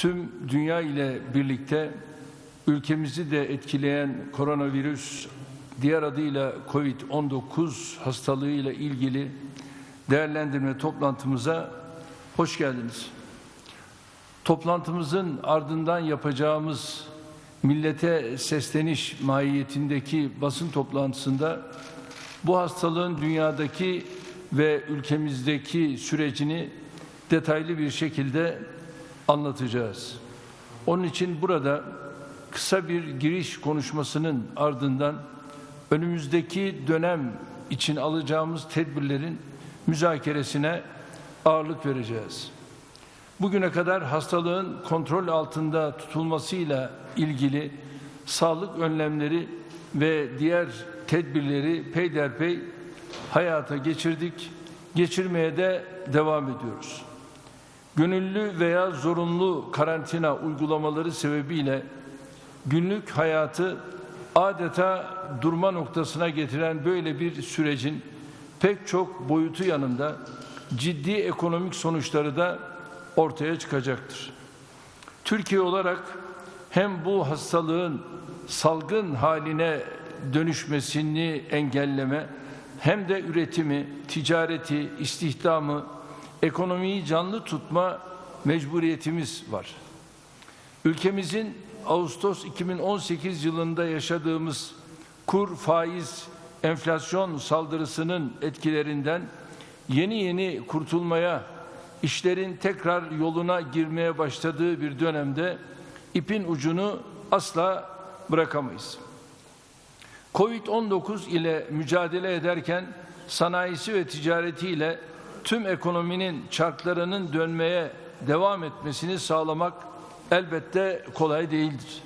tüm dünya ile birlikte ülkemizi de etkileyen koronavirüs diğer adıyla Covid-19 hastalığıyla ilgili değerlendirme toplantımıza hoş geldiniz. Toplantımızın ardından yapacağımız millete sesleniş mahiyetindeki basın toplantısında bu hastalığın dünyadaki ve ülkemizdeki sürecini detaylı bir şekilde anlatacağız. Onun için burada kısa bir giriş konuşmasının ardından önümüzdeki dönem için alacağımız tedbirlerin müzakeresine ağırlık vereceğiz. Bugüne kadar hastalığın kontrol altında tutulmasıyla ilgili sağlık önlemleri ve diğer tedbirleri peyderpey hayata geçirdik, geçirmeye de devam ediyoruz. Gönüllü veya zorunlu karantina uygulamaları sebebiyle günlük hayatı adeta durma noktasına getiren böyle bir sürecin pek çok boyutu yanında ciddi ekonomik sonuçları da ortaya çıkacaktır. Türkiye olarak hem bu hastalığın salgın haline dönüşmesini engelleme hem de üretimi, ticareti, istihdamı, ekonomiyi canlı tutma mecburiyetimiz var. Ülkemizin Ağustos 2018 yılında yaşadığımız kur, faiz, enflasyon saldırısının etkilerinden yeni yeni kurtulmaya, işlerin tekrar yoluna girmeye başladığı bir dönemde ipin ucunu asla bırakamayız. Covid-19 ile mücadele ederken sanayisi ve ticaretiyle tüm ekonominin çarklarının dönmeye devam etmesini sağlamak elbette kolay değildir.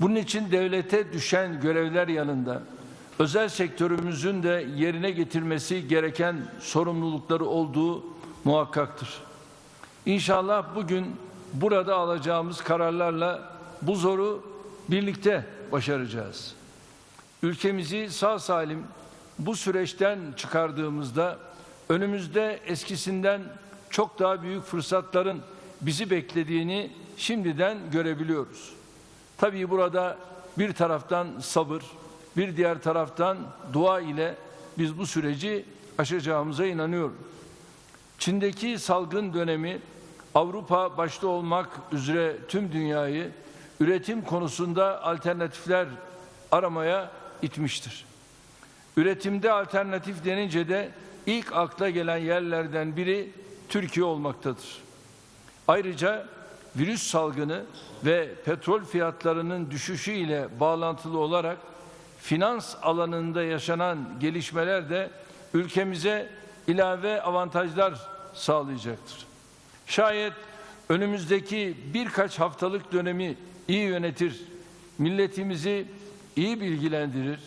Bunun için devlete düşen görevler yanında özel sektörümüzün de yerine getirmesi gereken sorumlulukları olduğu muhakkaktır. İnşallah bugün burada alacağımız kararlarla bu zoru birlikte başaracağız. Ülkemizi sağ salim bu süreçten çıkardığımızda önümüzde eskisinden çok daha büyük fırsatların bizi beklediğini şimdiden görebiliyoruz. Tabii burada bir taraftan sabır, bir diğer taraftan dua ile biz bu süreci aşacağımıza inanıyorum. Çin'deki salgın dönemi Avrupa başta olmak üzere tüm dünyayı üretim konusunda alternatifler aramaya itmiştir. Üretimde alternatif denince de ilk akla gelen yerlerden biri Türkiye olmaktadır. Ayrıca virüs salgını ve petrol fiyatlarının düşüşü ile bağlantılı olarak finans alanında yaşanan gelişmeler de ülkemize ilave avantajlar sağlayacaktır. Şayet önümüzdeki birkaç haftalık dönemi iyi yönetir, milletimizi iyi bilgilendirir,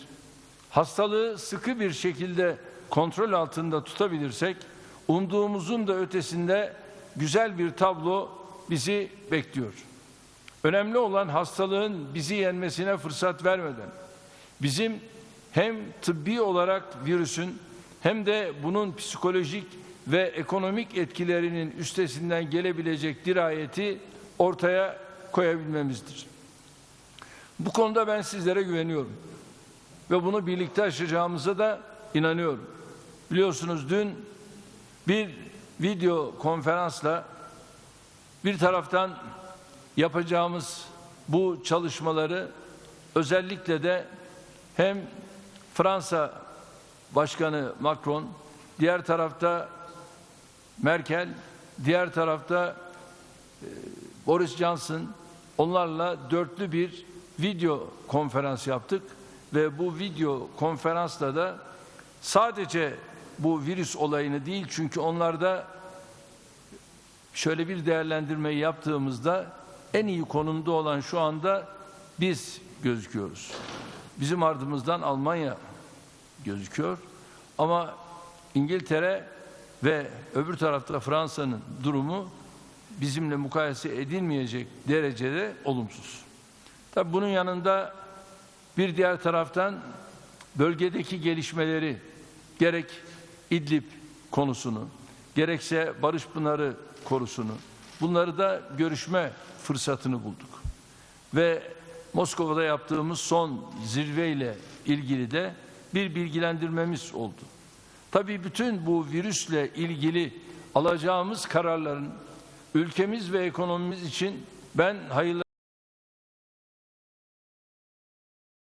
hastalığı sıkı bir şekilde kontrol altında tutabilirsek, umduğumuzun da ötesinde güzel bir tablo bizi bekliyor. Önemli olan hastalığın bizi yenmesine fırsat vermeden, bizim hem tıbbi olarak virüsün hem de bunun psikolojik ve ekonomik etkilerinin üstesinden gelebilecek dirayeti ortaya koyabilmemizdir. Bu konuda ben sizlere güveniyorum ve bunu birlikte aşacağımıza da inanıyorum. Biliyorsunuz dün bir video konferansla bir taraftan yapacağımız bu çalışmaları özellikle de hem Fransa Başkanı Macron, diğer tarafta Merkel, diğer tarafta e, Boris Johnson onlarla dörtlü bir video konferans yaptık ve bu video konferansla da sadece bu virüs olayını değil çünkü onlarda şöyle bir değerlendirmeyi yaptığımızda en iyi konumda olan şu anda biz gözüküyoruz. Bizim ardımızdan Almanya gözüküyor. Ama İngiltere ve öbür tarafta Fransa'nın durumu bizimle mukayese edilmeyecek derecede olumsuz. Tabi bunun yanında bir diğer taraftan bölgedeki gelişmeleri gerek İdlib konusunu, gerekse Barış Pınarı konusunu, Bunları da görüşme fırsatını bulduk. Ve Moskova'da yaptığımız son zirveyle ilgili de bir bilgilendirmemiz oldu. Tabii bütün bu virüsle ilgili alacağımız kararların ülkemiz ve ekonomimiz için ben hayırlı